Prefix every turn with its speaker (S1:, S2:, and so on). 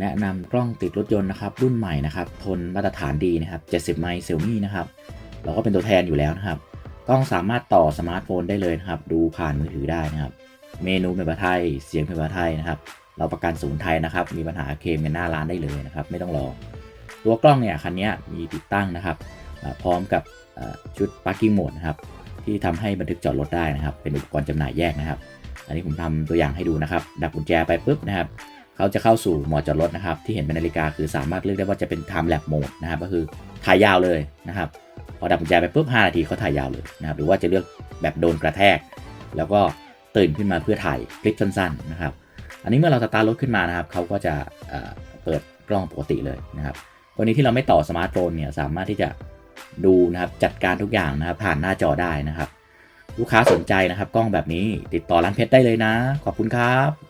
S1: แนะนำกล้องติดรถยนต์นะครับรุ่นใหม่นะครับทนมาตรฐานดีนะครับ 70 ไมล์เซลมี่นะครับเราก็เป็นตัวแทนอยู่แล้วนะครับกล้องสามารถต่อสมาร์ทโฟนได้เลยนะครับ ดูผ่านมือถือได้นะครับ เมนูเป็นภาษาไทย เสียงเป็นภาษาไทยนะครับ เราประกันศูนย์ไทยนะครับ มีปัญหาเคมกันหน้าร้านได้เลยนะครับ ไม่ต้องรอ ตัวกล้องเนี่ยคันนี้มีติดตั้งนะครับ พร้อมกับชุด parking mode นะครับ ที่ทำให้บันทึกจอดรถได้นะครับ เป็นอุปกรณ์จำหน่ายแยกนะครับ อันนี้ผมทำตัวอย่างให้ดูนะครับ ดับกุญแจไปปุ๊บนะครับ เขาจะเข้าสู่หมดจอดรถนะครับ ที่เห็นเป็นนาฬิกาคือสามารถเลือกได้ว่าจะเป็น time lapse mode นะครับ ก็คือถ่ายยาวเลยนะครับ พอดับกุญแจไปปุ๊บ5นาทีเขาถ่ายยาวเลยนะครับ หรือว่าจะเลือกแบบโดนกระแทก แล้วก็ตื่นขึ้นมาเพื่อถ่ายคลิปสั้นๆนะครับ อันนี้เมื่อเราสตาร์ทรถขึ้นมานะครับเขาก็จะเเปิดกล้องปกติเลยนะครับกรณีที่เราไม่ต่อสมาร์ทโฟนเนี่ยสามารถที่จะดูนะครับจัดการทุกอย่างนะครับผ่านหน้าจอได้นะครับ ลูกค้าสนใจนะครับ กล้องแบบนี้ติดต่อร้านเพชรได้เลยนะ ขอบคุณครับ